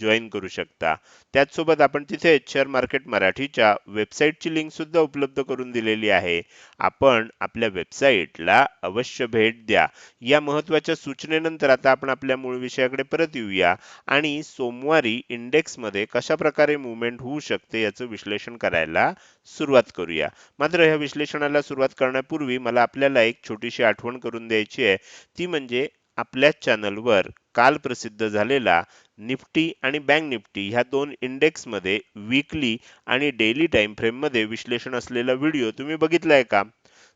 Join करू शकता. त्याचसोबत आपण तिथे शेअर मार्केट मराठीच्या वेबसाईटची लिंक सुद्धा उपलब्ध करून दिलेली आहे. आपण आपल्या वेबसाईटला अवश्य भेट द्या. या महत्त्वाच्या सूचनेनंतर आता आपण आपल्या मूळ विषयाकडे परत येऊया. आणि सोमवारी इंडेक्समध्ये कशा प्रकारे मुवमेंट होऊ शकते याचं विश्लेषण करायला सुरुवात करूया. मात्र ह्या विश्लेषणाला सुरुवात करण्यापूर्वी मला आपल्याला एक छोटीशी आठवण करून द्यायची आहे. ती म्हणजे आपल्या चॅनलवर काल प्रसिद्ध झालेला निफ्टी आणि बँक निफ्टी ह्या दोन इंडेक्समध्ये वीकली आणि डेली टाईम फ्रेममध्ये विश्लेषण असलेला व्हिडिओ तुम्ही बघितलाय का?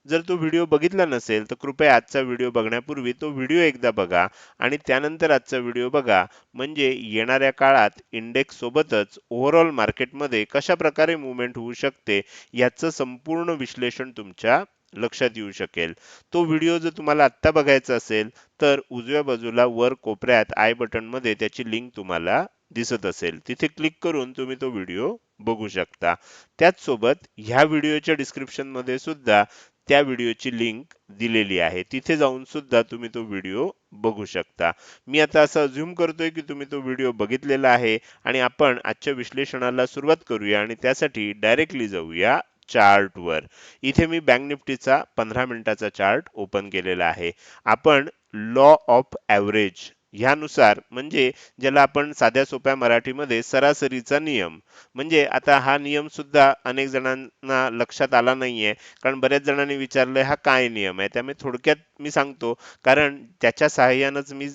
जर तो व्हिडिओ बघितला नसेल तर कृपया आजचा व्हिडिओ बघण्यापूर्वी तो व्हिडिओ एकदा बघा आणि त्यानंतर आजचा व्हिडिओ बघा. म्हणजे येणाऱ्या काळात इंडेक्स सोबतच ओव्हरऑल मार्केटमध्ये कशा प्रकारे मुवमेंट होऊ शकते याचं संपूर्ण विश्लेषण तुमच्या लक्षात येऊ शकेल. तो व्हिडिओ जर तुम्हाला आत्ता बघायचा असेल तर उजव्या बाजूला वर कोपऱ्यात आय बटनमध्ये त्याची लिंक तुम्हाला दिसत असेल. तिथे क्लिक करून तुम्ही तो व्हिडिओ बघू शकता. त्याचसोबत ह्या व्हिडिओच्या डिस्क्रिप्शनमध्ये सुद्धा त्या व्हिडिओची लिंक दिलेली आहे. तिथे जाऊन सुद्धा तुम्ही तो व्हिडिओ बघू शकता. मी आता असं झूम करतोय की तुम्ही तो व्हिडिओ बघितलेला आहे आणि आपण आजच्या विश्लेषणाला सुरुवात करूया आणि त्यासाठी डायरेक्टली जाऊया चार्टवर. इथे मी बँक निफ्टीचा पंधरा मिनिटाचा चार्ट ओपन केलेला आहे. आपण लॉ ऑफ ॲव्हरेज ह्यानुसार म्हणजे ज्याला आपण साध्या सोप्या मराठीमध्ये सरासरीचा नियम. म्हणजे आता हा नियम सुद्धा अनेक जणांना लक्षात आला नाहीये कारण बऱ्याच जणांनी विचारलंय हा काय नियम आहे? त्यामुळे थोडक्यात मी सांगतो कारण त्याच्या सहाय्यानंच मी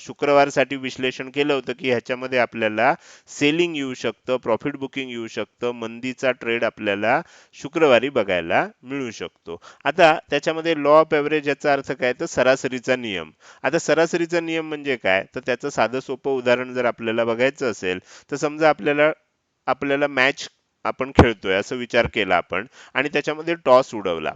शुक्रवारसाठी विश्लेषण केलं होतं की ह्याच्यामध्ये आपल्याला सेलिंग येऊ शकतं प्रॉफिट बुकिंग येऊ शकतं मंदीचा ट्रेड आपल्याला शुक्रवारी बघायला मिळू शकतो. आता त्याच्यामध्ये लॉ ऑफ एव्हरेज याचा अर्थ काय? तर सरासरीचा नियम. आता सरासरीचा नियम म्हणजे म्हणजे काय? तर त्याचं साधं सोपं उदाहरण जर आपल्याला बघायचं असेल तर समजा आपल्याला आपल्याला मॅच आपण खेळतोय असं विचार केला आपण आणि त्याच्यामध्ये टॉस उडवला.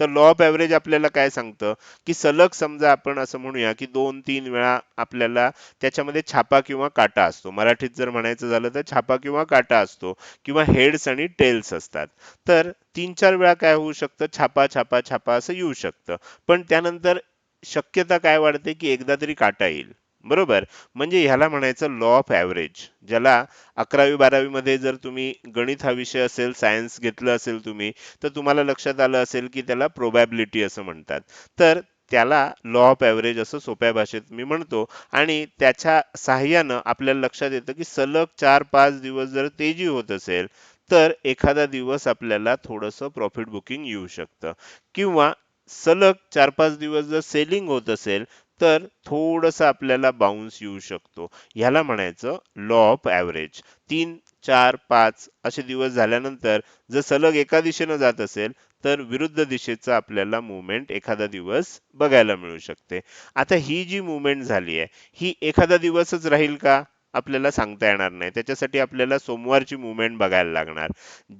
तर लॉ ऑफ ॲव्हरेज आपल्याला काय सांगतं? की सलग समजा आपण असं म्हणूया की दोन तीन वेळा आपल्याला त्याच्यामध्ये छापा किंवा काटा असतो. मराठीत जर म्हणायचं झालं तर छापा किंवा काटा असतो किंवा हेड्स आणि टेल्स असतात. तर तीन चार वेळा काय होऊ शकतं? छापा छापा छापा असं येऊ शकतं. पण त्यानंतर शक्यता काय वाढते की एकदा तरी काटा येईल. बरोबर? म्हणजे ह्याला म्हणायचं लॉ ऑफ ॲव्हरेज ज्याला अकरावी बारावीमध्ये जर तुम्ही गणित हा विषय असेल सायन्स घेतलं असेल तुम्ही तर तुम्हाला लक्षात आलं असेल की त्याला प्रोबॅबिलिटी असं म्हणतात. तर त्याला लॉ ऑफ ॲव्हरेज असं सोप्या भाषेत मी म्हणतो आणि त्याच्या सहाय्यानं आपल्याला लक्षात येतं की सलग चार पाच दिवस जर तेजी होत असेल तर एखादा दिवस आपल्याला थोडंसं प्रॉफिट बुकिंग येऊ शकतं. किंवा सलग चार पाच दिवस जर सेलिंग होत असेल तर थोडस आपल्याला बाउन्स येऊ शकतो. ह्याला म्हणायचं लॉ ऑफ ॲव्हरेज तीन चार पाच असे दिवस झाल्यानंतर जर सलग एका दिशेनं जात असेल तर विरुद्ध दिशेचा आपल्याला मुवमेंट एखादा दिवस बघायला मिळू शकते. आता ही जी मुवमेंट झाली आहे ही एखादा दिवसच राहील का? आपल्याला सांगता येणार नाही. त्याच्यासाठी आपल्याला सोमवारची मुवमेंट बघायला लागणार.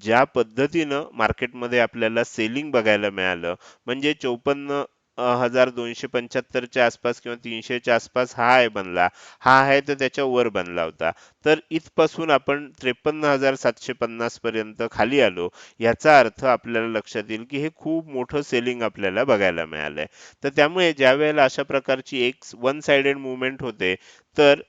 ज्या पद्धतीनं मार्केटमध्ये आपल्याला सेलिंग बघायला मिळालं म्हणजे चौपन्न हजार दोनशे पंच्याहत्तरच्या आसपास किंवा तीनशेच्या आसपास हा आहे बनला. हा आहे तर त्याच्या वर बनला होता. तर इथपासून आपण त्रेपन्न हजार सातशे पन्नास पर्यंत खाली आलो याचा अर्थ आपल्याला लक्षात येईल की हे खूप मोठं सेलिंग आपल्याला बघायला मिळालंय. तर त्यामुळे ज्या वेळेला अशा प्रकारची एक वन साइडेड मुवमेंट होते तर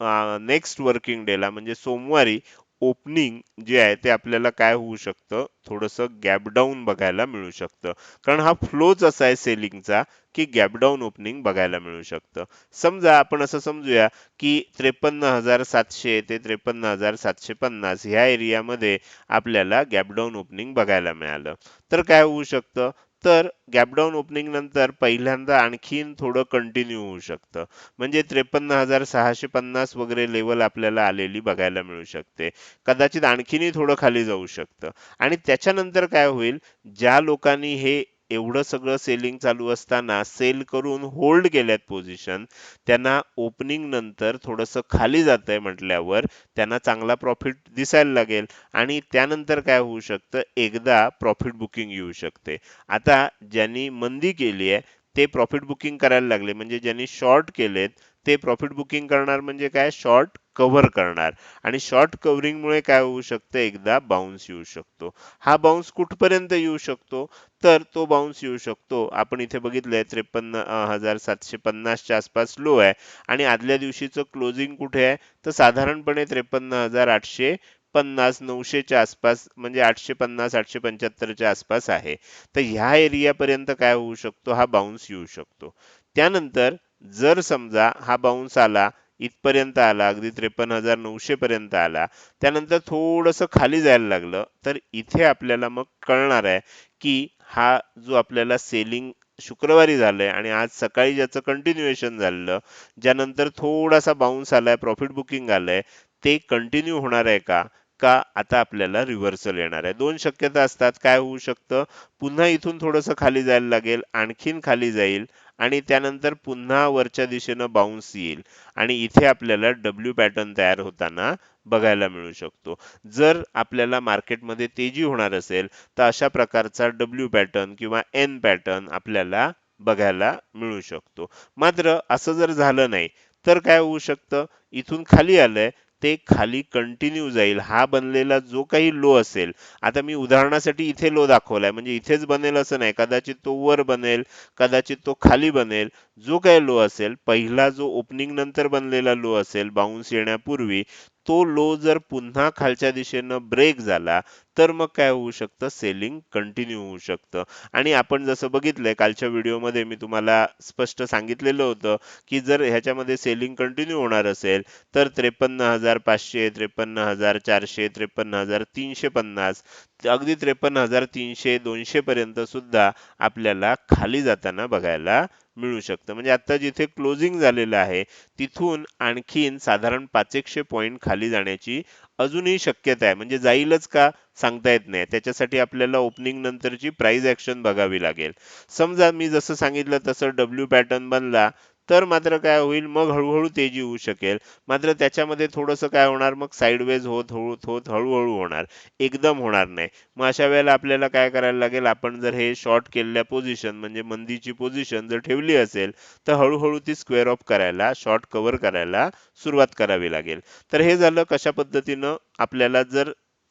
नेक्स्ट वर्किंग डेला म्हणजे सोमवारी ओपनिंग जे आहे ते आपल्याला काय होऊ शकतं? थोडंसं गॅपडाऊन बघायला मिळू शकतं. कारण हा फ्लोच असा आहे सेलिंगचा की गॅप डाऊन ओपनिंग बघायला मिळू शकतं. समजा आपण असं समजूया की त्रेपन्न हजार सातशे ते त्रेपन्न हजार सातशे पन्नास ह्या एरियामध्ये आपल्याला गॅप डाऊन ओपनिंग बघायला मिळालं. तर काय होऊ शकतं? तर गॅपडाऊन ओपनिंग नंतर पहिल्यांदा आणखीन थोडं कंटिन्यू होऊ शकतं. म्हणजे त्रेपन्न हजार सहाशे पन्नास वगैरे लेवल आपल्याला आलेली बघायला मिळू शकते. कदाचित आणखीनही थोडं खाली जाऊ शकतं. आणि त्याच्यानंतर काय होईल? ज्या लोकांनी हे एवढं सगळं सेलिंग चालू असताना सेल करून होल्ड केल्यात पोझिशन त्यांना ओपनिंग नंतर थोडंसं खाली जात आहे म्हटल्यावर त्यांना चांगला प्रॉफिट दिसायला लागेल आणि त्यानंतर काय होऊ शकतं? एकदा प्रॉफिट बुकिंग येऊ शकते. आता ज्यांनी मंदी केली आहे ते प्रॉफिट बुकिंग करायला लागले. म्हणजे ज्यांनी शॉर्ट केलेत ते प्रॉफिट बुकिंग करणार म्हणजे काय? शॉर्ट कव्हर करणार. आणि शॉर्ट कव्हरिंगमुळे काय होऊ शकतं? एकदा बाउन्स येऊ शकतो. हा बाउन्स कुठपर्यंत येऊ शकतो? तर तो बाउन्स येऊ शकतो. आपण इथे बघितलंय त्रेपन्न हजार सातशे पन्नासच्या आसपास लो आहे. आणि आदल्या दिवशीचं क्लोजिंग कुठे आहे? तर साधारणपणे त्रेपन्न हजार आठशे पन्नास नऊशेच्या आसपास म्हणजे आठशे पन्नास आठशे पंच्याहत्तरच्या आसपास आहे. तर ह्या एरियापर्यंत काय होऊ शकतो? हा बाउन्स येऊ शकतो. त्यानंतर जर समजा हा बाउन्स आला इथपर्यंत आला अगदी त्रेपन्न हजार नऊशे पर्यंत आला त्यानंतर थोडंसं खाली जायला लागलं तर इथे आपल्याला मग कळणार आहे की हा जो आपल्याला सेलिंग शुक्रवारी झालंय आणि आज सकाळी ज्याचं कंटिन्युएशन झालं ज्यानंतर थोडासा बाउन्स आलाय प्रॉफिट बुकिंग आलंय ते कंटिन्यू होणार आहे का? का आता आपल्याला रिव्हर्सल येणार आहे? दोन शक्यता असतात काय होऊ शकतं? पुन्हा इथून थोडंसं खाली जायला लागेल आणखीन खाली जाईल आणि त्यानंतर पुन्हा वरच्या दिशेनं बाउन्स येईल. आणि इथे आपल्याला डब्ल्यू पॅटर्न तयार होताना बघायला मिळू शकतो. जर आपल्याला मार्केटमध्ये तेजी होणार असेल तर अशा प्रकारचा डब्ल्यू पॅटर्न किंवा एन पॅटर्न आपल्याला बघायला मिळू शकतो. मात्र असं जर झालं नाही तर काय होऊ शकतं? इथून खाली आलंय ते खाली कंटिन्यू जाईल. हा बनलेला जो काही लो असेल. आता मी उदाहरणासाठी इथे लो दाखवलाय. म्हणजे इथेच बनेल असं नाही. कदाचित तो वर बनेल कदाचित तो खाली बनेल. जो काही लो असेल पहिला जो ओपनिंग नंतर बनलेला लो असेल बाउन्स येण्यापूर्वी तो लो जर पुन्हा खालच्या दिशेनं ब्रेक झाला तर मग काय होऊ शकतं? सेलिंग कंटिन्यू होऊ शकतं. आणि आपण जसं बघितलंय कालच्या व्हिडिओमध्ये मी तुम्हाला स्पष्ट सांगितलेलं होतं की जर ह्याच्यामध्ये सेलिंग कंटिन्यू होणार असेल तर त्रेपन्न हजार पाचशे त्रेपन्न हजार चारशे त्रेपन्न हजार तीनशे पन्नास अगदी त्रेपन्न हजार तीनशे दोनशे पर्यंत सुद्धा आपल्याला खाली जाताना बघायला मिळू शकतं. म्हणजे आता जिथे क्लोजिंग झालेलं आहे तिथून आणखीन साधारण पाचेकशे पॉईंट खाली जाण्याची अजूनही शक्यता आहे. म्हणजे जाईलच का सांगता येत नाही. त्याच्यासाठी आपल्याला ओपनिंग नंतरची प्राइस ऍक्शन बघावी लागेल. समजा मी जसं सांगितलं तसं डब्ल्यू पॅटर्न बनला तर मात्र काय होईल मग हळूहळू तेजी होऊ शकेल. मात्र त्याच्यामध्ये थोडंसं काय होणार मग साईडवेज होत होत होत हळूहळू होणार. एकदम होणार नाही. मग अशा वेळेला आपल्याला काय करायला लागेल आपण जर हे शॉर्ट केलेल्या पोझिशन म्हणजे मंदीची पोझिशन जर ठेवली असेल तर हळूहळू ती स्क्वेअर ऑफ करायला शॉर्ट कव्हर करायला सुरुवात करावी लागेल. तर हे झालं कशा पद्धतीनं आपल्याला जर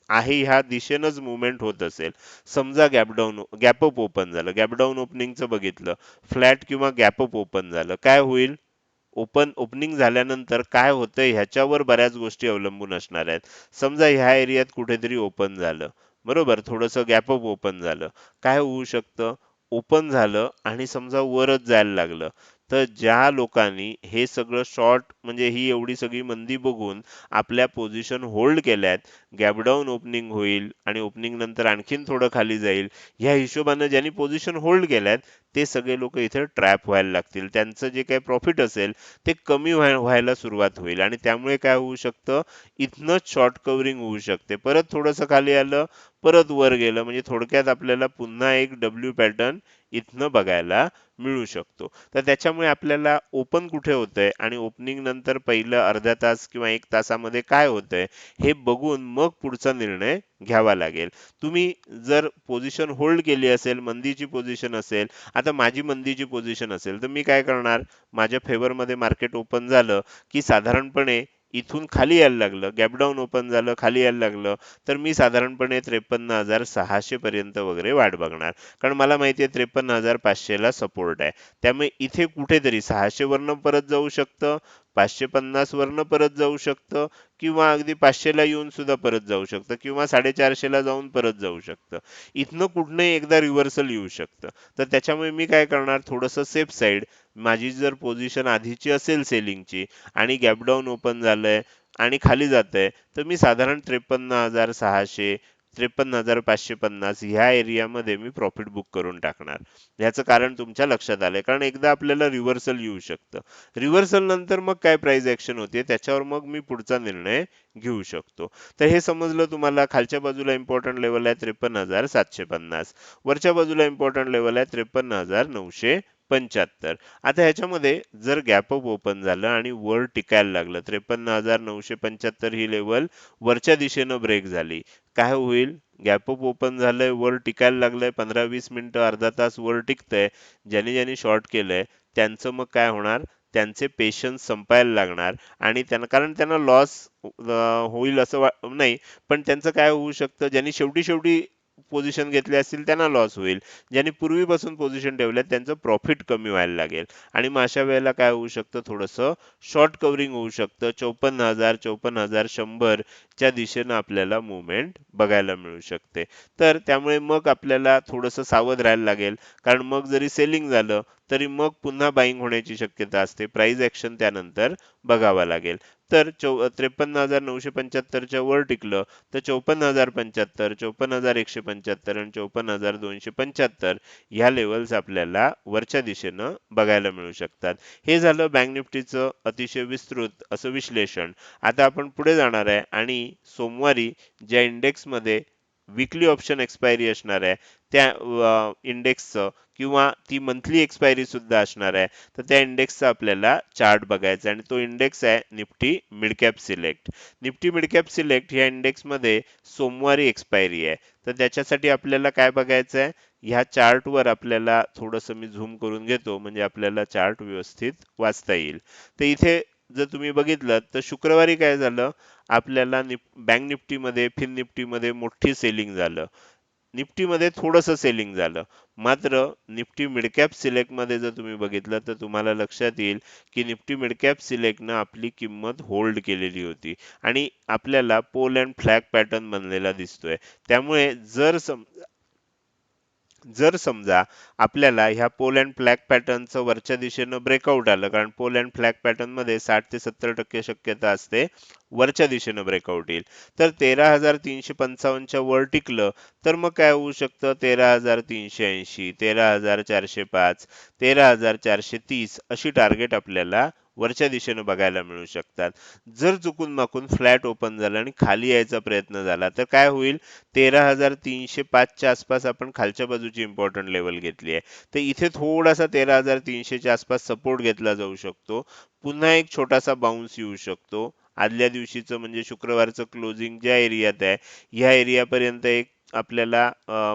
आहे ह्या दिशेनंच मुवमेंट होत असेल. समजा gap down gap up open झालं. गॅपडाऊन ओपनिंगचं बघितलं. फ्लॅट किंवा गॅपअप ओपन झालं. काय होईल? ओपन ओपनिंग झाल्यानंतर काय होतंय? ह्याच्यावर बऱ्याच गोष्टी अवलंबून असणार आहेत. समजा ह्या एरियात कुठेतरी ओपन झालं. बरोबर? थोडंसं गॅपअप ओपन झालं. काय होऊ शकतं? ओपन झालं आणि समजा वरच जायला लागलं. तर ज्या लोकांनी हे सगळं शॉर्ट म्हणजे ही एवढी सगळी मंदी बघून आपल्या पोझिशन होल्ड केल्यात गॅपडाऊन ओपनिंग होईल आणि ओपनिंग नंतर आणखीन थोडं खाली जाईल ह्या हिशोबानं ज्यांनी पोझिशन होल्ड केल्यात ते सगळे लोक इथे ट्रॅप व्हायला लागतील. त्यांचं जे काही प्रॉफिट असेल ते कमी व्हायला सुरुवात होईल. आणि त्यामुळे काय होऊ शकतं? इथनंच शॉर्ट कव्हरिंग होऊ शकते. परत थोडंसं खाली आलं परत वर गेलं. म्हणजे थोडक्यात आपल्याला पुन्हा एक डब्ल्यू पॅटर्न इथनं बघायला मिळू शकतो. तर त्याच्यामुळे आपल्याला ओपन कुठे होतंय आणि ओपनिंग नंतर पहिलं अर्धा तास किंवा एक तासामध्ये काय होतंय हे बघून मग पुढचा निर्णय घ्यावा लागेल. तुम्ही जर पोझिशन होल्ड केली असेल मंदीची पोझिशन असेल आता माझी मंदीची पोझिशन असेल तर मी काय करणार? माझ्या फेवरमध्ये मार्केट ओपन झालं की साधारणपणे इथून खाली यायला लागलं. गॅपडाऊन ओपन झालं खाली यायला लागलं. तर मी साधारणपणे त्रेपन्न हजार सहाशे पर्यंत वगैरे वाट बघणार. कारण मला माहिती आहे त्रेपन्न हजार पाचशेला सपोर्ट आहे. त्यामुळे इथे कुठेतरी सहाशे वरनं परत जाऊ शकतं. पाचशे पन्नास वरनं परत जाऊ शकतं किंवा अगदी पाचशेला येऊन सुद्धा परत जाऊ शकतं किंवा साडेचारशेला जाऊन परत जाऊ शकतं. इथनं कुठनंही एकदा रिव्हर्सल येऊ शकतं. तर त्याच्यामुळे मी काय करणार थोडंसं सेफ साईड माझी जर पोझिशन आधीची असेल सेलिंगची आणि गॅपडाऊन ओपन झालंय आणि खाली जात आहे तर मी साधारण त्रेपन्न हजार सहाशे त्रेपन्न हजार पाचशे पन्नास ह्या एरियामध्ये मी प्रॉफिट बुक करून टाकणार. ह्याचं कारण तुमच्या लक्षात आलंय. कारण एकदा आपल्याला रिव्हर्सल येऊ शकतं. रिव्हर्सल नंतर मग काय प्राइस ऍक्शन होते? त्याच्यावर मग मी पुढचा निर्णय घेऊ शकतो. तर हे समजलं तुम्हाला? खालच्या बाजूला इम्पॉर्टंट लेवल आहे त्रेपन्न हजार सातशे पन्नास. वरच्या बाजूला इम्पॉर्टंट लेवल आहे त्रेपन्न हजार नऊशे पंच्याहत्तर. आता ह्याच्यामध्ये जर गॅप अप ओपन झालं आणि वर टिकायला लागलं त्रेपन्न हजार नऊशे पंच्याहत्तर ही लेवल वरच्या दिशेनं ब्रेक झाली. काय होईल? गॅप अप ओपन झालंय वर टिकायला लागलंय पंधरा वीस मिनिटं अर्धा तास वर टिकतंय. ज्यांनी ज्यांनी शॉर्ट केलंय त्यांचं मग काय होणार? त्यांचे पेशन्स संपायला लागणार आणि त्यांना कारण त्यांना लॉस होईल असं वा- नाही पण त्यांचं काय होऊ शकतं? ज्यांनी शेवटी शेवटी पोझिशन घेतले असतील त्यांना लॉस होईल. ज्यांनी पूर्वीपासून पोझिशन ठेवल्या त्यांचं प्रॉफिट कमी व्हायला लागेल. आणि मग अशा वेळेला काय होऊ शकतं? थोडंसं शॉर्ट कव्हरिंग होऊ शकतं. चौपन्न हजार चौपन्न हजार शंभरच्या दिशेनं आपल्याला मुवमेंट बघायला मिळू शकते. तर त्यामुळे मग आपल्याला थोडंसं सावध राहायला लागेल. कारण मग जरी सेलिंग झालं तरी मग पुन्हा बाईंग होण्याची शक्यता असते. प्राईज ऍक्शन त्यानंतर बघावा लागेल. तर चौ त्रेपन्न हजार नऊशे पंच्याहत्तरच्या वर टिकलं तर चौपन्न हजार पंच्याहत्तर चौपन्न हजार एकशे पंच्याहत्तर आणि चौपन्न हजार दोनशे पंच्याहत्तर ह्या लेवल्स आपल्याला वरच्या दिशेनं बघायला मिळू शकतात. हे झालं बँक निफ्टीचं अतिशय विस्तृत असं विश्लेषण. आता आपण पुढे जाणार आहे आणि सोमवारी ज्या इंडेक्समध्ये विकली ऑप्शन एक्सपायरी असणार आहे त्या इंडेक्सचं किंवा ती मंथली एक्सपायरी सुद्धा असणार आहे. तर त्या इंडेक्सचा आपल्याला चार्ट बघायचा आहे आणि तो इंडेक्स आहे Nifty midcap select Nifty midcap select ह्या इंडेक्समध्ये सोमवारी एक्सपायरी आहे. तर त्याच्यासाठी आपल्याला काय बघायचं आहे? ह्या चार्टवर आपल्याला थोडंसं मी झूम करून घेतो म्हणजे आपल्याला चार्ट व्यवस्थित वाचता येईल. तर इथे जर तुम्ही बघितलं तर शुक्रवारी काय झालं? आपल्याला निप बँक निफ्टीमध्ये फिन निफ्टीमध्ये मोठी सेलिंग झालं. निफ्टीमध्ये थोडंसं सेलिंग झालं. मात्र निफ्टी मिडकॅप सिलेक्टमध्ये जर तुम्ही बघितलं तर तुम्हाला लक्षात येईल की निफ्टी मिडकॅप सिलेक्टनं आपली किंमत होल्ड केलेली होती. आणि आपल्याला पोल अँड फ्लॅग पॅटर्न बनलेला दिसतोय. त्यामुळे जर सम जर समजा आपल्याला ह्या पोल अँड फ्लॅग पॅटर्नचं वरच्या दिशेनं ब्रेकआउट आलं कारण पोल अँड फ्लॅग पॅटर्नमध्ये साठ ते सत्तर टक्के शक्यता असते वरच्या दिशेनं ब्रेकआउट येईल. तर तेरा हजार तीनशे पंचावन्नच्या वर टिकलं तर मग काय होऊ शकतं? तेरा हजार तीनशे ऐंशी तेरा हजार चारशे पाच तेरा हजार चारशे तीस अशी टार्गेट आपल्याला वरच्या दिशेनं बघायला मिळू शकतात. जर चुकून माकून फ्लॅट ओपन झाला आणि खाली यायचा प्रयत्न झाला तर काय होईल? तेरा हजार तीनशे पाचच्या आसपास आपण खालच्या बाजूची इम्पॉर्टंट लेवल घेतली आहे. तर इथे थोडासा तेरा हजार तीनशेच्या आसपास सपोर्ट घेतला जाऊ शकतो. पुन्हा एक छोटासा बाउन्स येऊ शकतो. आदल्या दिवशीचं म्हणजे शुक्रवारचं क्लोजिंग ज्या एरियात आहे ह्या एरियापर्यंत एक आपल्याला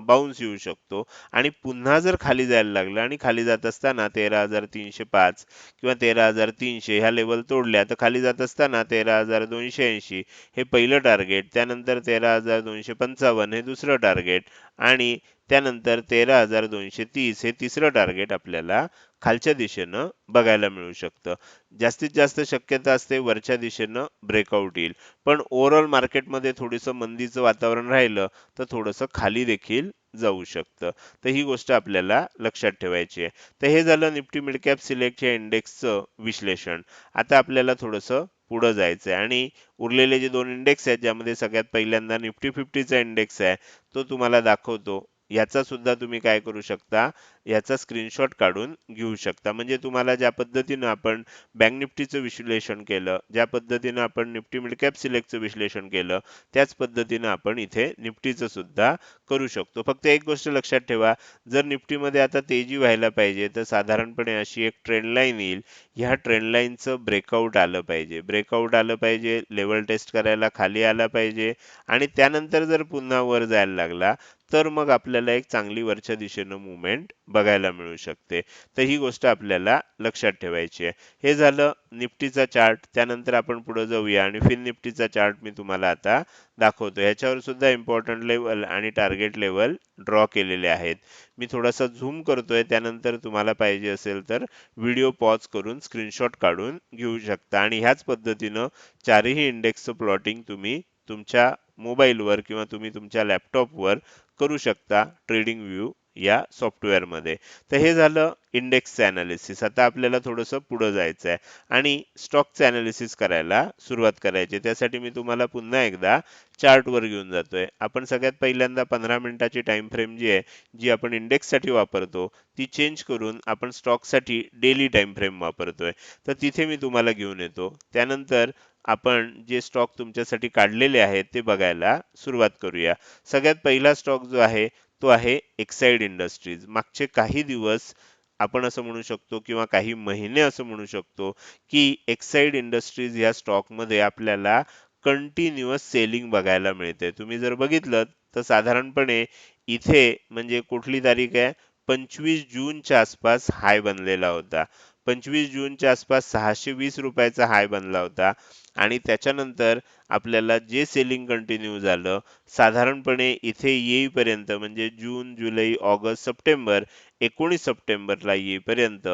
बाउन्स येऊ शकतो. आणि पुन्हा जर खाली जायला लागलं आणि खाली जात असताना तेरा हजार तीनशे पाच किंवा तेरा हजार तीनशे ह्या लेवल तोडल्या तर खाली जात असताना तेरा हजार दोनशे ऐंशी हे पहिलं टार्गेट त्यानंतर तेरा हजार दोनशे पंचावन्न हे दुसरं टार्गेट आणि त्यानंतर तेरा हजार दोनशे तीस हे तिसरं टार्गेट आपल्याला खालच्या दिशेनं बघायला मिळू शकतं. जास्तीत जास्त शक्यता असते वरच्या दिशेनं ब्रेकआउट येईल. पण ओव्हरऑल मार्केटमध्ये थोडंसं मंदीचं वातावरण राहिलं तर थोडंसं खाली देखील जाऊ शकतं. तर ही गोष्ट आपल्याला लक्षात ठेवायची आहे. तर हे झालं निफ्टी मिडकॅप सिलेक्ट या इंडेक्सचं विश्लेषण. आता आपल्याला थोडंसं पुढं जायचं आहे. आणि उरलेले जे दोन इंडेक्स आहेत ज्यामध्ये सगळ्यात पहिल्यांदा निफ्टी फिफ्टीचा इंडेक्स आहे तो तुम्हाला दाखवतो. याचा सुद्धा तुम्ही काय करू शकता? याचा स्क्रीनशॉट काढून घेऊ शकता. म्हणजे तुम्हाला ज्या पद्धतीनं आपण बँक निफ्टीचं विश्लेषण केलं ज्या पद्धतीनं आपण निफ्टी मिडकॅप सिलेक्टचं विश्लेषण केलं त्याच पद्धतीनं आपण इथे निफ्टीचं सुद्धा करू शकतो. फक्त एक गोष्ट लक्षात ठेवा जर निफ्टीमध्ये आता तेजी व्हायला पाहिजे तर साधारणपणे अशी एक ट्रेंड लाईन येईल. ह्या ट्रेंड लाईनचं ब्रेकआउट आलं पाहिजे. ब्रेकआउट आलं पाहिजे लेवल टेस्ट करायला खाली आला पाहिजे. आणि त्यानंतर जर पुन्हा वर जायला लागला तर मग आपल्याला एक चांगली वरच्या दिशेनं मुवमेंट बघायला मिळू शकते. तर ही गोष्ट आपल्याला लक्षात ठेवायची आहे. हे झालं निफ्टीचा चार्ट त्यानंतर आपण पुढे जाऊया आणि फिन निफ्टीचा चार्ट मी तुम्हाला आता दाखवतो ह्याच्यावर सुद्धा इम्पॉर्टंट लेवल आणि टार्गेट लेवल ड्रॉ केलेले आहेत. मी थोडासा झूम करतोय. त्यानंतर तुम्हाला पाहिजे असेल तर व्हिडिओ पॉज करून स्क्रीनशॉट काढून घेऊ शकता. आणि ह्याच पद्धतीनं चारही इंडेक्सचं प्लॉटिंग तुम्ही तुमच्या मोबाईलवर किंवा तुम्ही तुमच्या लॅपटॉपवर करू शकता ट्रेडिंग व्ह्यू या सॉफ्टवेअरमध्ये. तर हे झालं इंडेक्सचं ॲनालिसिस आता आपल्याला थोडंसं पुढं जायचं आहे आणि स्टॉकचं ॲनालिसिस करायला सुरुवात करायची. त्यासाठी मी तुम्हाला पुन्हा एकदा चार्टवर घेऊन जातोय. आपण सगळ्यात पहिल्यांदा पंधरा मिनिटाची टाइम फ्रेम जी आहे जी आपण इंडेक्ससाठी वापरतो ती चेंज करून आपण स्टॉकसाठी डेली टाइम फ्रेम वापरतोय. तर तिथे मी तुम्हाला घेऊन येतो. त्यानंतर आपण जे स्टॉक तुमच्यासाठी काढलेले आहेत ते बघायला सुरुवात करूया. सगळ्यात पहिला स्टॉक जो आहे तो आहे एक्साइड इंडस्ट्रीज मागचे काही दिवस आपण असं म्हणू शकतो किंवा काही महिने असं म्हणू शकतो की एक्साइड इंडस्ट्रीज या स्टॉकमध्ये आपल्याला कंटिन्युअस सेलिंग बघायला मिळते. तुम्ही जर बघितलं तर साधारणपणे इथे म्हणजे कुठली तारीख आहे? पंचवीस जूनच्या आसपास हाय बनलेला होता. पंचवीस जूनच्या आसपास सहाशे वीस रुपयाचा हाय बनला होता. आणि त्याच्यानंतर आपल्याला जे सेलिंग कंटिन्यू झालं साधारणपणे इथे येईपर्यंत म्हणजे जून जुलै ऑगस्ट सप्टेंबर एकोणीस सप्टेंबरला येईपर्यंत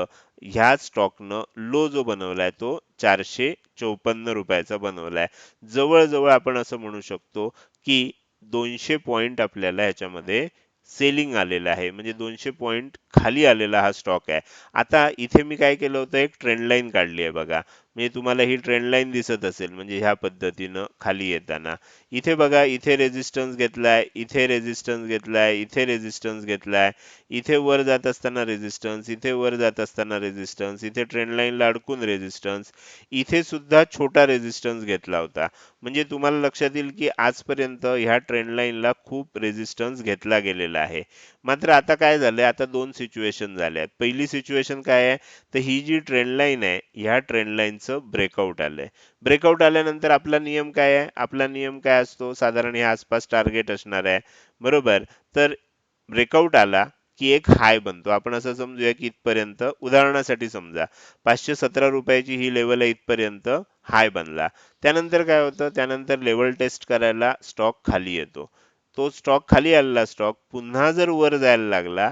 ह्या स्टॉकनं लो जो बनवलाय तो चारशे चौपन्न रुपयाचा बनवलाय. जवळजवळ आपण असं म्हणू शकतो की दोनशे पॉईंट आपल्याला ह्याच्यामध्ये सेलिंग आलेलं आहे. म्हणजे दोनशे पॉईंट खाली आलेला हा स्टॉक आहे. आता इथे मी काय केलं होतं एक ट्रेंड लाईन काढली आहे बघा. म्हणजे तुम्हाला ही ट्रेंडलाईन दिसत असेल म्हणजे ह्या पद्धतीनं खाली येताना. इथे बघा इथे रेझिस्टन्स घेतलाय इथे रेझिस्टन्स घेतलाय इथे रेझिस्टन्स घेतलाय. इथे वर जात असताना रेझिस्टन्स इथे वर जात असताना रेजिस्टन्स इथे ट्रेंडलाईनला अडकून रेझिस्टन्स इथे सुद्धा छोटा रेझिस्टन्स घेतला होता. म्हणजे तुम्हाला लक्षात येईल की आजपर्यंत ह्या ट्रेंडलाईनला खूप रेझिस्टन्स घेतला गेलेला आहे. मात्र आता काय झालंय? आता दोन सिच्युएशन झाल्या आहेत पहिली सिच्युएशन काय आहे? तर ही जी ट्रेंडलाईन आहे ह्या ट्रेंडलाईनचं लाईनचं ब्रेकआउट आलंय. ब्रेकआउट आल्यानंतर आपला नियम काय आहे? आपला नियम काय असतो? साधारण या आसपास टार्गेट असणार आहे. बरोबर? तर ब्रेकआउट आला की एक हाय बनतो. आपण असं समजूया की इथपर्यंत उदाहरणासाठी समजा पाचशे सतरा रुपयाची ही लेवल आहे इथपर्यंत हाय बनला. त्यानंतर काय होतं? त्यानंतर लेवल टेस्ट करायला स्टॉक खाली येतो. तो स्टॉक खाली आलेला स्टॉक पुन्हा जर वर जायला लागला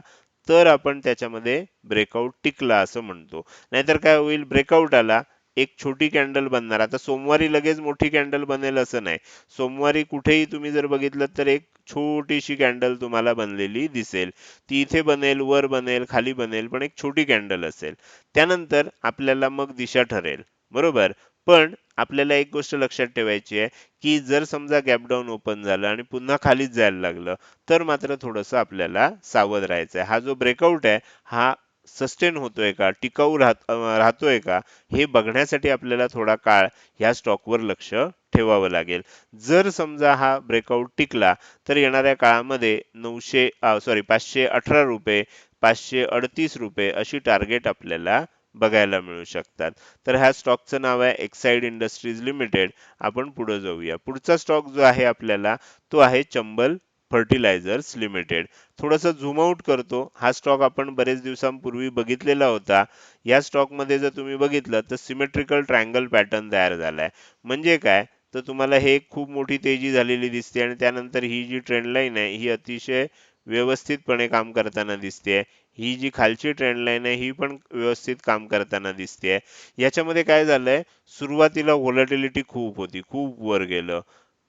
तर आपण त्याच्यामध्ये ब्रेकआउट टिकला असं म्हणतो. नाहीतर काय होईल? ब्रेकआउट आला एक छोटी कॅन्डल बनणार. आता सोमवारी लगेच मोठी कॅन्डल बनेल असं नाही. सोमवारी कुठेही तुम्ही जर बघितलं तर एक छोटीशी कॅन्डल तुम्हाला बनलेली दिसेल. ती इथे बनेल वर बनेल खाली बनेल पण एक छोटी कॅन्डल असेल. त्यानंतर आपल्याला मग दिशा ठरेल. बरोबर? पण आपल्याला एक गोष्ट लक्षात ठेवायची आहे की जर समजा गॅप डाऊन ओपन झालं आणि पुन्हा खालीच जायला लागलं तर मात्र थोडंसं आपल्याला सावध राहायचं आहे. हा जो ब्रेकआउट आहे हा सस्टेन होतोय का? टिकाऊ राहत राहतोय का? हे बघण्यासाठी आपल्याला थोडा काळ ह्या स्टॉकवर लक्ष ठेवावं लागेल. जर समजा हा ब्रेकआउट टिकला तर येणाऱ्या काळामध्ये नऊशे सॉरी पाचशे अठरा रुपये पाचशे अडतीस रुपये अशी टार्गेट आपल्याला बघायला मिळू शकतात. तर ह्या स्टॉकचं नाव आहे एक्साईड इंडस्ट्रीज लिमिटेड आपण पुढे जाऊया. पुढचा स्टॉक जो आहे आपल्याला तो आहे चंबल फर्टिलायझर्स लिमिटेड. थोडंसं झूम आउट करतो. हा स्टॉक आपण बरेच दिवसांपूर्वी बघितलेला होता. या स्टॉकमध्ये जर तुम्ही बघितलं तर सिमेट्रिकल ट्रायंगल पॅटर्न तयार झालाय. म्हणजे काय? तर तुम्हाला हे खूप मोठी तेजी झालेली दिसते आणि त्यानंतर ही जी ट्रेंड लाईन आहे ही अतिशय व्यवस्थितपणे काम करताना दिसते ही जी खालची ट्रेंड लाईन आहे ही पण व्यवस्थित काम करताना दिसते याच्यामध्ये काय झालंय? सुरुवातीला व्होलॅटिलिटी खूप होती. खूप वर गेलं.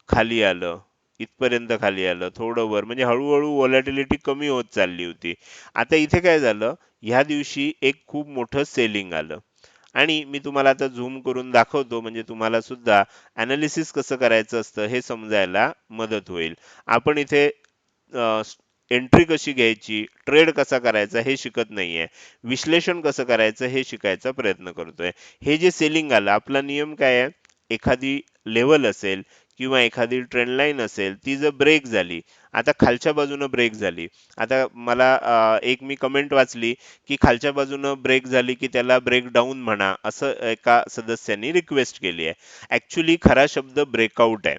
खाली आलं. इथपर्यंत खाली आलं. थोडं वर म्हणजे हळूहळू व्हॉलॅटिलिटी कमी होत चालली होती. आता इथे काय झालं? ह्या दिवशी एक खूप मोठं सेलिंग आलं. आणि मी तुम्हाला आता झूम करून दाखवतो. म्हणजे तुम्हाला सुद्धा अनालिसिस कसं करायचं असतं हे समजायला मदत होईल. आपण इथे एंट्री कशी घ्यायची? ट्रेड कसा करायचा? हे शिकत नाहीये. विश्लेषण कसं करायचं? हे शिकायचा प्रयत्न करतोय. हे जे सेलिंग आलं आपला नियम काय आहे? एखादी लेवल असेल किंवा एखादी ट्रेंड लाईन असेल ती जर ब्रेक झाली आता खालच्या बाजूनं ब्रेक झाली. आता मला एक मी कमेंट वाचली की खालच्या बाजूनं ब्रेक झाली की त्याला ब्रेक डाऊन म्हणा असं एका सदस्यांनी रिक्वेस्ट केली आहे. ॲक्च्युली खरा शब्द ब्रेकआउट आहे.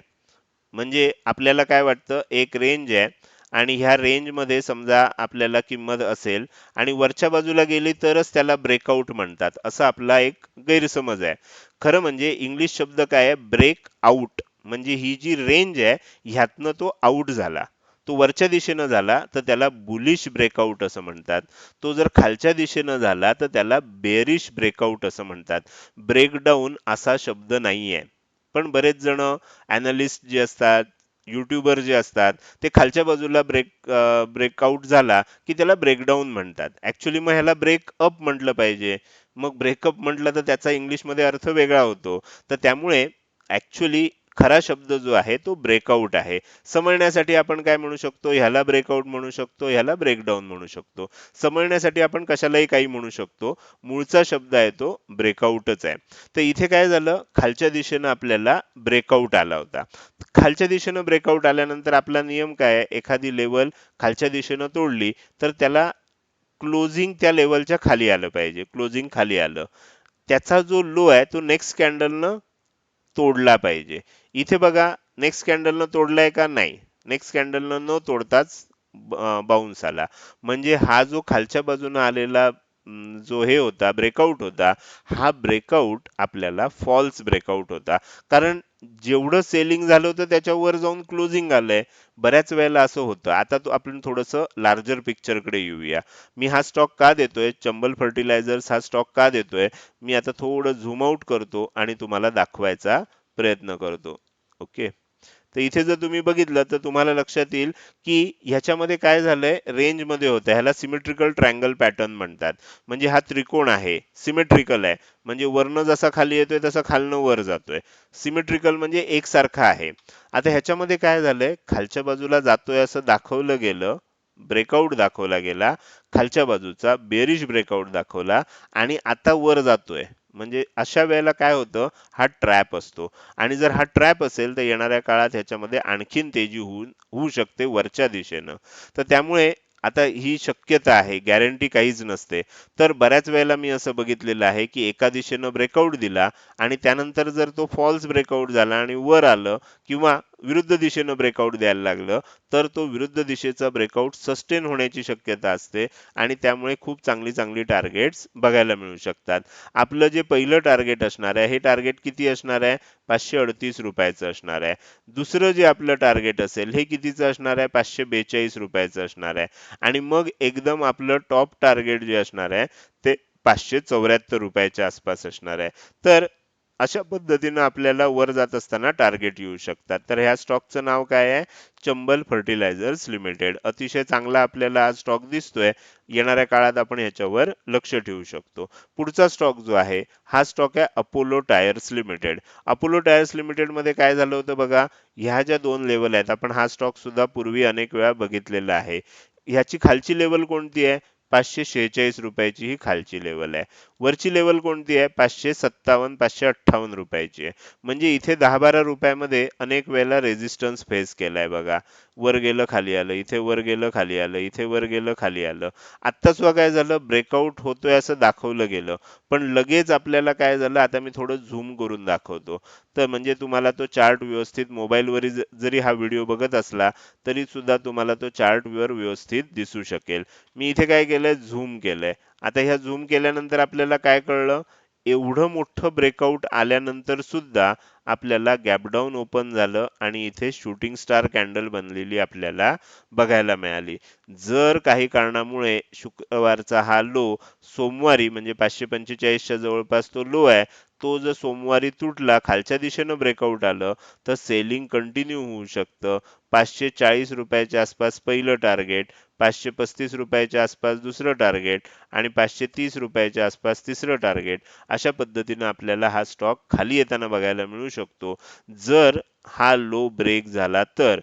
म्हणजे आपल्याला काय वाटतं? एक रेंज आहे आणि ह्या रेंजमध्ये समजा आपल्याला किंमत असेल आणि वरच्या बाजूला गेली तरच त्याला ब्रेकआउट म्हणतात. असा आपला एक गैरसमज आहे. खरं म्हणजे इंग्लिश शब्द काय आहे? ब्रेक आउट म्हणजे ही जी रेंज आहे ह्यातनं तो आऊट झाला. तो वरच्या दिशेनं झाला तर त्याला बुलिश ब्रेकआउट असं म्हणतात. तो जर खालच्या दिशेनं झाला तर त्याला बेरिश ब्रेकआउट असं म्हणतात. ब्रेकडाऊन असा शब्द नाहीये. पण बरेच जण अनालिस्ट जे असतात युट्यूबर जे असतात ते खालच्या बाजूला ब्रेक ब्रेकआउट झाला की त्याला ब्रेकडाऊन म्हणतात. ॲक्च्युली मग ह्याला ब्रेकअप म्हटलं पाहिजे. मग ब्रेकअप म्हटलं तर त्याचा इंग्लिशमध्ये अर्थ वेगळा होतो. तर त्यामुळे ॲक्च्युली खरा शब्द जो आहे तो ब्रेकआउट आहे. समजण्यासाठी आपण काय म्हणू शकतो? ह्याला ब्रेकआउट म्हणू शकतो ह्याला ब्रेकडाऊन म्हणू शकतो. समजण्यासाठी आपण कशालाही काही म्हणू शकतो. मूळचा शब्द आहे तो ब्रेकआउटच आहे. तर इथे काय झालं? खालच्या दिशेनं आपल्याला ब्रेकआउट आला होता. खालच्या दिशेनं ब्रेकआउट आल्यानंतर आपला नियम काय आहे? एखादी लेवल खालच्या दिशेनं तोडली तर त्याला क्लोजिंग त्या लेवलच्या खाली आलं पाहिजे. क्लोजिंग खाली आलं. त्याचा जो लो आहे तो नेक्स्ट कॅन्डलनं तोडला पाहिजे. इथे बघा नेक्स्ट कॅन्डलनं तोडलाय का? नाही. नेक्स्ट कॅन्डलनं न तोडताच बाउन्स आला. म्हणजे हा जो खालच्या बाजूने आलेला जो हे होता ब्रेकआउट होता हा ब्रेकआउट आपल्याला फॉल्स ब्रेकआउट होता. कारण जेवढं सेलिंग झालं होतं त्याच्यावर जाऊन क्लोजिंग आलंय. बऱ्याच वेळेला असं होतं. आता तो आपण थोडंसं लार्जर पिक्चरकडे येऊया. मी हा स्टॉक का देतोय? चंबल फर्टिलायझर्स हा स्टॉक का देतोय? मी आता थोडं झूम आउट करतो आणि तुम्हाला दाखवायचा प्रयत्न करतो. ओके तर इथे जर तुम्ही बघितलं तर तुम्हाला लक्षात येईल की ह्याच्यामध्ये काय झालंय? रेंजमध्ये होतं. ह्याला सिमेट्रिकल ट्रायंगल पॅटर्न म्हणतात. म्हणजे हा त्रिकोण आहे. सिमेट्रिकल आहे. म्हणजे वरनं जसा खाली येतोय तसा खालनं वर जातोय. सिमेट्रिकल म्हणजे एकसारखा आहे. आता ह्याच्यामध्ये काय झालंय? खालच्या बाजूला जातोय असं दाखवलं गेलं. ब्रेकआउट दाखवला गेला. खालच्या बाजूचा बेरिश ब्रेकआउट दाखवला. आणि आता वर जातोय. म्हणजे अशा वेळेला काय होतं हा ट्रॅप असतो. आणि जर हा ट्रॅप असेल तर येणाऱ्या काळात ह्याच्यामध्ये आणखीन तेजी होऊन होऊ शकते वरच्या दिशेनं. तर त्यामुळे आता ही शक्यता आहे गॅरंटी काहीच नसते. तर बऱ्याच वेळेला मी असं बघितलेलं आहे की एका दिशेनं ब्रेकआउट दिला आणि त्यानंतर जर तो फॉल्स ब्रेकआउट झाला आणि वर आलं किंवा विरुद्ध दिशेनं ब्रेकआउट द्यायला लागलं तर तो विरुद्ध दिशेचा ब्रेकआउट सस्टेन होण्याची शक्यता असते आणि त्यामुळे खूप चांगली चांगली टार्गेट्स बघायला मिळू शकतात. आपलं जे पहिलं टार्गेट असणार आहे हे टार्गेट किती असणार आहे? पाचशे अडतीस रुपयाचं असणार आहे. दुसरं जे आपलं टार्गेट असेल हे कितीचं असणार आहे? पाचशे बेचाळीस रुपयाचं असणार आहे. आणि मग एकदम आपलं टॉप टार्गेट जे असणार आहे ते पाचशे चौऱ्याहत्तर रुपयाच्या आसपास असणार आहे. तर अशा पद्धतीनं आपल्याला वर जात असताना टार्गेट येऊ शकतात. तर ह्या स्टॉकचं नाव काय आहे? चंबल फर्टिलायझर्स लिमिटेड अतिशय चांगला आपल्याला हा स्टॉक दिसतोय. येणाऱ्या काळात आपण ह्याच्यावर लक्ष ठेवू शकतो. पुढचा स्टॉक जो आहे हा स्टॉक आहे Apollo Tyres limited Apollo Tyres लिमिटेडमध्ये काय झालं होतं बघा? ह्या ज्या दोन लेवल आहेत आपण हा स्टॉक सुद्धा पूर्वी अनेक वेळा बघितलेला आहे. ह्याची खालची लेवल कोणती आहे? पाचशे शेहेचाळीस रुपयाची ही खालची लेवल आहे. वरची लेवल कोणती आहे? पाचशे सत्तावन्न पाचशे अठ्ठावन्न रुपयाची आहे. म्हणजे इथे दहा बारा रुपयामध्ये अनेक वेळेला रेझिस्टन्स फेस केलाय बघा. वर गेलं खाली आलं. इथे वर गेलं खाली आलं. इथे वर गेलं खाली आलं. आत्ताच बघा काय झालं? ब्रेकआउट होतोय असं दाखवलं गेलं. पण लगेच आपल्याला काय झालं? आता मी थोडं झूम करून दाखवतो. तर म्हणजे तुम्हाला तो चार्ट व्यवस्थित मोबाईलवर जरी हा व्हिडिओ बघत असला तरी सुद्धा तुम्हाला तो चार्ट व्यवस्थित दिसू शकेल. मी इथे काय केलंय झूम केलंय. आता ह्या झूम केल्यानंतर आपल्याला काय कळलं? एवढं मोठं ब्रेकआउट आल्यानंतर सुद्धा आपल्याला गॅपडाऊन ओपन झालं आणि इथे शूटिंग स्टार कॅन्डल बनलेली आपल्याला बघायला मिळाली. जर काही कारणामुळे शुक्रवारचा हा लो सोमवारी म्हणजे पाचशे पंचेचाळीसच्या जवळपास तो लो आहे तो जर सोमवारी तुटला खालच्या दिशेनं ब्रेकआउट आलं तर सेलिंग कंटिन्यू होऊ शकतं. पाचशे चाळीस रुपयाच्या आसपास पहिलं टार्गेट पाचशे पस्तीस रुपयाच्या आसपास दुसरं टार्गेट आणि पाचशे तीस रुपयाच्या आसपास तिसरं टार्गेट अशा पद्धतीनं आपल्याला हा स्टॉक खाली येताना बघायला मिळू शकतो. जर हा लो ब्रेक झाला तर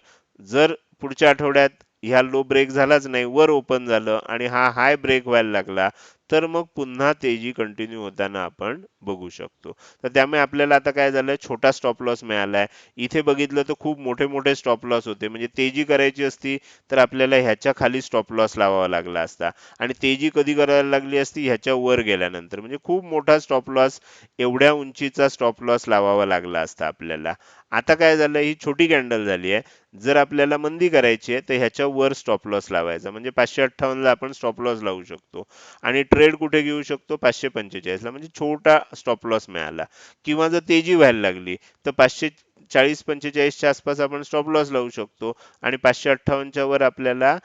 जर पुढच्या आठवड्यात ह्या लो ब्रेक झालाच नाही वर ओपन झालं आणि हा हाय ब्रेक व्हायला लागला तर मग पुन्हा तेजी कंटिन्यू होताना आपण बघू शकतो. तर त्यामुळे आपल्याला आता काय झालंय छोटा स्टॉप लॉस मिळालाय. इथे बघितलं तर खूप मोठे मोठे स्टॉप लॉस होते. म्हणजे तेजी करायची असती तर आपल्याला ह्याच्या खाली स्टॉप लॉस लावावा लागला असता. आणि तेजी कधी करायला लागली असती? ह्याच्या वर गेल्यानंतर. म्हणजे खूप मोठा स्टॉप लॉस एवढ्या उंचीचा स्टॉप लॉस लावावा लागला असता आपल्याला. आता काय झालं? ही छोटी कॅन्डल झाली आहे. जर आपल्याला मंदी करायची आहे तर ह्याच्या वर स्टॉप लॉस लावायचा. म्हणजे पाचशे अठ्ठावन्नला आपण स्टॉप लॉस लावू शकतो. आणि ट्रेड कुठे घेऊ शकतो? पाचशे पंचेचाळीसला म्हणजे छोटा स्टॉप लॉस मिळाला. किंवा जर तेजी व्हायला लागली तर पाचशे चाळीस पंचेचाळीसच्या आसपास आपण स्टॉप लॉस लावू शकतो आणि पाचशे अठ्ठावन्नच्या वर आपल्याला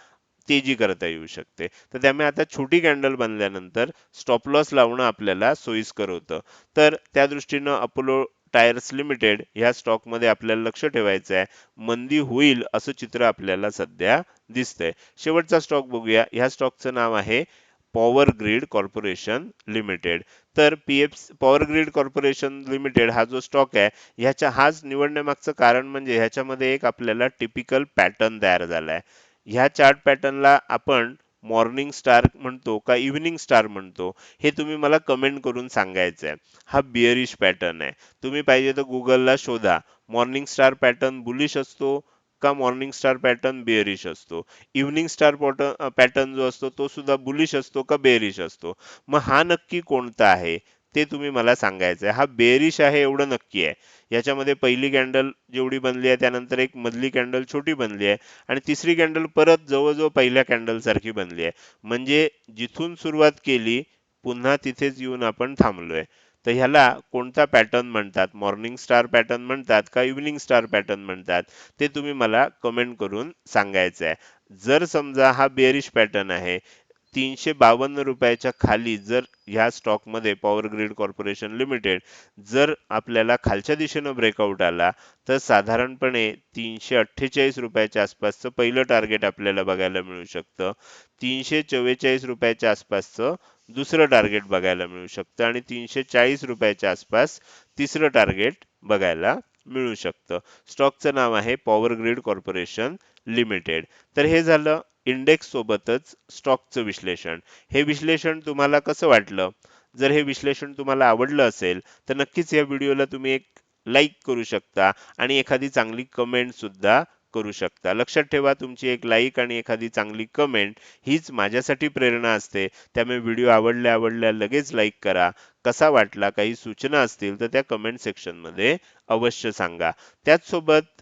तेजी करता येऊ शकते. तर त्यामुळे आता छोटी कॅन्डल बनल्यानंतर स्टॉप लॉस लावणं आपल्याला सोयीस्कर होतं. तर त्या दृष्टीनं अपोलो टायर्स लिमिटेड ह्या स्टॉकमध्ये आपल्याला लक्ष ठेवायचं आहे. मंदी होईल असं चित्र आपल्याला सध्या दिसतंय. शेवटचा स्टॉक बघूया. ह्या स्टॉकचं नाव आहे पॉवर ग्रीड कॉर्पोरेशन लिमिटेड. तर P F power grid corporation limited हा जो स्टॉक आहे ह्याच्या हाच निवडण्यामागचं कारण म्हणजे ह्याच्यामध्ये एक आपल्याला टिपिकल पॅटर्न तयार झालाय. ह्या चार्ट पॅटर्नला आपण मॉर्निंग स्टार म्हणतो का इव्हिनिंग स्टार म्हणतो हे तुम्ही मला कमेंट करून सांगायचं आहे हा बिअरिश पॅटर्न आहे. तुम्ही पाहिजे तर गुगलला शोधा. मॉर्निंग स्टार पॅटर्न बुलिश असतो का मॉर्निंग स्टार पॅटर्न बेअरिश असतो. इव्हनिंग स्टार पॅटर्न जो असतो तो सुद्धा बुलिश असतो का बेअरिश असतो? मग हा नक्की कोणता आहे? ते तुम्ही मला सांगायचं आहे हा बेअरिश आहे एवढं नक्की आहे. याच्यामध्ये पहिली कॅन्डल जेवढी बनली आहे त्यानंतर एक मधली कॅन्डल छोटी बनली आहे आणि तिसरी कॅन्डल परत जवळजवळ पहिल्या कॅन्डलसारखी बनली आहे. म्हणजे जिथून सुरुवात केली पुन्हा तिथेच येऊन आपण थांबलोय. तर ह्याला कोणता पॅटर्न म्हणतात? मॉर्निंग स्टार पॅटर्न म्हणतात का इव्हनिंग स्टार पॅटर्न म्हणतात? ते तुम्ही मला कमेंट करून सांगायचं आहे जर समजा हा बेअरिश पॅटर्न आहे तीनशे बावन्न रुपयाच्या खाली जर ह्या स्टॉकमध्ये पॉवर ग्रीड कॉर्पोरेशन लिमिटेड जर आपल्याला खालच्या दिशेनं ब्रेकआउट आला तर साधारणपणे तीनशे अठ्ठेचाळीस रुपयाच्या आसपासचं पहिलं टार्गेट आपल्याला बघायला मिळू शकतं. तीनशे चव्वेचाळीस रुपयाच्या आसपासचं दुसरं टार्गेट बघायला मिळू शकतं आणि तीनशे चाळीस रुपयाच्या आसपास तिसरं टार्गेट बघायला मिळू शकतं. स्टॉकचं नाव आहे पॉवर ग्रीड कॉर्पोरेशन लिमिटेड तर हे झालं इंडेक्स सोबतच स्टॉकचं विश्लेषण. हे विश्लेषण तुम्हाला कसं वाटलं? जर हे विश्लेषण तुम्हाला आवडलं असेल तर नक्कीच या व्हिडिओला तुम्ही एक लाईक करू शकता आणि एखादी चांगली कमेंट सुद्धा करू शकता. लक्षात ठेवा तुमची एक लाईक आणि एखादी चांगली कमेंट हीच माझ्यासाठी प्रेरणा असते. त्यामुळे व्हिडिओ आवडल्या आवडल्या लगेच लाईक करा. कसा वाटला काही सूचना असतील तर त्या कमेंट सेक्शनमध्ये अवश्य सांगा. त्याचसोबत